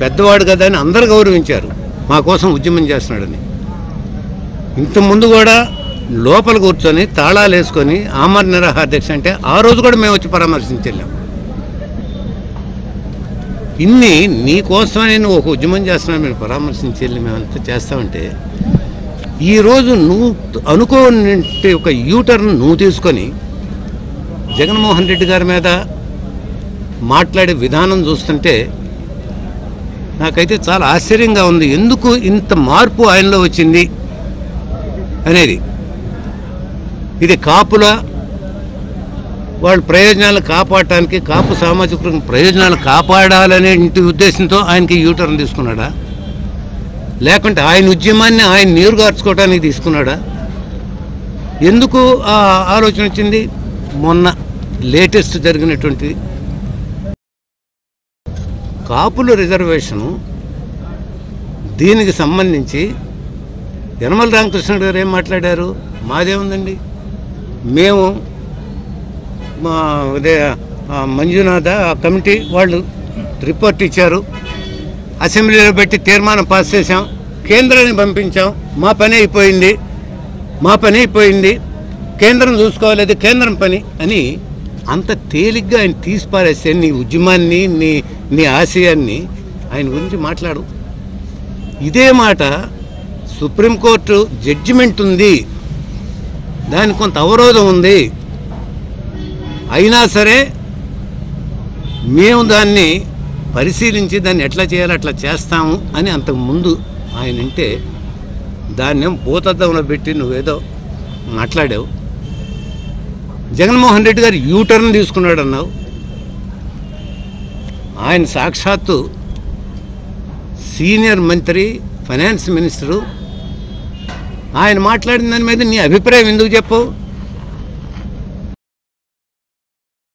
పెద్దవాడు కదా అని అందరు గౌరవించారు. మా కోసం ఉద్యమం చేస్తున్నాడని. ఇంతకుముందు కూడా లోపల కూర్చొని తాళాలు వేసుకొని ఆమర నిరాహార దీక్ష అంటే ఆ రోజు కూడా మేము వచ్చి పరామర్శించెళ్ళాం ఇన్ని నీ కోసమని నువ్వు ఒక ఉద్యమం చేస్తున్నావు మేము పరామర్శించి వెళ్ళి మేమంతా చేస్తామంటే ఈరోజు నువ్వు అనుకోని ఒక యూటర్న్ నువ్వు తీసుకొని జగన్మోహన్ రెడ్డి గారి మీద మాట్లాడే విధానం చూస్తుంటే నాకైతే చాలా ఆశ్చర్యంగా ఉంది. ఎందుకు ఇంత మార్పు ఆయనలో వచ్చింది అనేది. ఇది కాపుల వాళ్ళ ప్రయోజనాలు కాపాడటానికి కాపు సామాజిక ప్రయోజనాలు కాపాడాలనే ఇంటి ఉద్దేశంతో ఆయనకి యూటర్న్ తీసుకున్నాడా? లేకుంటే ఆయన ఉద్యమాన్ని ఆయన నీరుగార్చుకోవడానికి తీసుకున్నాడా? ఎందుకు ఆ ఆలోచన వచ్చింది? మొన్న లేటెస్ట్ జరిగినటువంటి కాపుల రిజర్వేషను దీనికి సంబంధించి యనమల రామకృష్ణుడు గారు ఏం మాట్లాడారు? మాదేముందండి? మేము మా అదే మంజునాథ కమిటీ వాళ్ళు రిపోర్ట్ ఇచ్చారు. అసెంబ్లీలో పెట్టి తీర్మానం పాస్ చేశాం. కేంద్రాన్ని పంపించాం. మా పని అయిపోయింది. మా పని అయిపోయింది. కేంద్రం చూసుకోవాలి కేంద్రం పని అని అంత తేలిగ్గా ఆయన తీసిపారేస్తే నీ ఉద్యమాన్ని నీ నీ ఆశయాన్ని ఆయన గురించి మాట్లాడు. ఇదే మాట సుప్రీంకోర్టు జడ్జిమెంట్ ఉంది. దానికి కొంత అవరోధం ఉంది. అయినా సరే మేము దాన్ని పరిశీలించి దాన్ని ఎట్లా చేయాలో అట్లా చేస్తాము అని అంతకు ముందు ఆయన అంటే దాన్నేం భూతద్దంలో పెట్టి నువ్వేదో మాట్లాడావు. జగన్మోహన్ రెడ్డి గారు యూటర్న్ తీసుకున్నాడు అన్నావు ఆయన సాక్షాత్తు సీనియర్ మంత్రి ఫైనాన్స్ మినిస్టరు. ఆయన మాట్లాడిన దాని మీద నీ అభిప్రాయం ఎందుకు చెప్పవు?